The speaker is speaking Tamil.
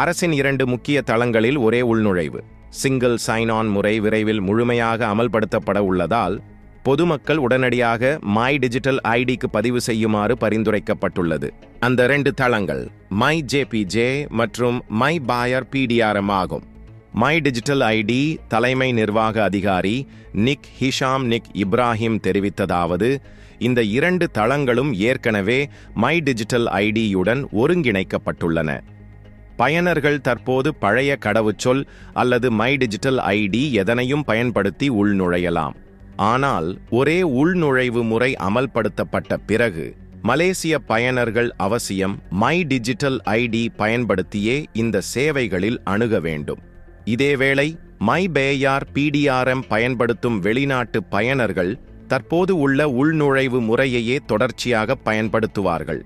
அரசின் இரண்டு முக்கிய தளங்களில் ஒரே உள்நுழைவு சிங்கிள் சைன் ஆன் முறை விரைவில் முழுமையாக அமல்படுத்தப்பட உள்ளதால் பொதுமக்கள் உடனடியாக மை டிஜிட்டல் ஐடிக்கு பதிவு செய்யுமாறு பரிந்துரைக்கப்பட்டுள்ளது. அந்த ரெண்டு தளங்கள் மை ஜேபிஜே மற்றும் மை பாயர் பிடிஆர்எம் ஆகும். மை டிஜிட்டல் ஐடி தலைமை நிர்வாக அதிகாரி நிக் ஹிஷாம் நிக் இப்ராஹிம் தெரிவித்ததாவது இந்த இரண்டு தளங்களும் ஏற்கனவே மை டிஜிட்டல் ஐடியுடன் ஒருங்கிணைக்கப்பட்டுள்ளன. பயனர்கள் தற்போது பழைய கடவுச்சொல் அல்லது மை டிஜிட்டல் ஐடி எதனையும் பயன்படுத்தி உள்நுழையலாம். ஆனால் ஒரே உள்நுழைவு முறை அமல்படுத்தப்பட்ட பிறகு மலேசிய பயனர்கள் அவசியம் மை டிஜிட்டல் ஐடி பயன்படுத்தியே இந்த சேவைகளில் அணுக வேண்டும். இதேவேளை மை பேயார் பிடிஆர்எம் பயன்படுத்தும் வெளிநாட்டு பயனர்கள் தற்போது உள்ள உள்நுழைவு முறையையே தொடர்ச்சியாக பயன்படுத்துவார்கள்.